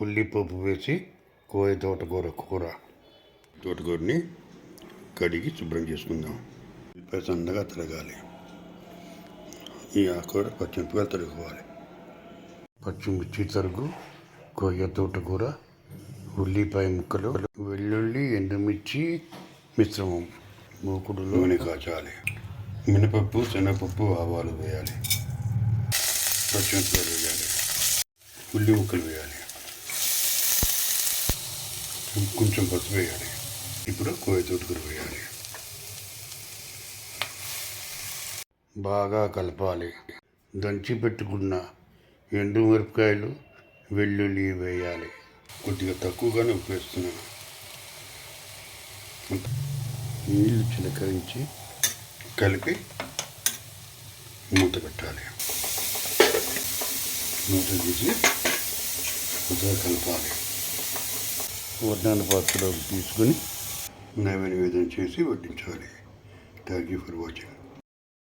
ఉల్లిపప్పు వేసి కోయ తోటకూర కూర తోటకూరని కడిగి శుభ్రం చేసుకుందాం. ఉల్లిపాయ సన్నగా తరగాలి. ఈ ఆకుకూర పచ్చిమిరపకాయలు తరుగుకోవాలి పచ్చిమిర్చి తరుగు కొయ్య తోటకూర ఉల్లిపాయ ముక్కలు వెల్లుల్లి ఎండుమిర్చి మిశ్రమం మూకుడు నూనె కాచాలి. మినపప్పు శనగపప్పు ఆవాలు వేయాలి. పచ్చిమిరపకాయలు వేయాలి. ఉల్లి ముక్కలు వేయాలి. కొంచెం పసుపు వేయాలి. ఇప్పుడు కోయతోటి తోటకూర వేయాలి. బాగా కలపాలి. దంచి పెట్టుకున్న ఎండు మిరపకాయలు వెల్లుల్లి వేయాలి. కొద్దిగా తక్కువగానే ఉపయోగిస్తున్నాను నీళ్ళు చిలకరించి కలిపి మూత పెట్టాలి. మూత తీసి కొద్దిగా కలపాలి. వడ్డాన పాత్రలోకి తీసుకొని నైవేద్యం చేసి వడ్డించాలి. Thank you for watching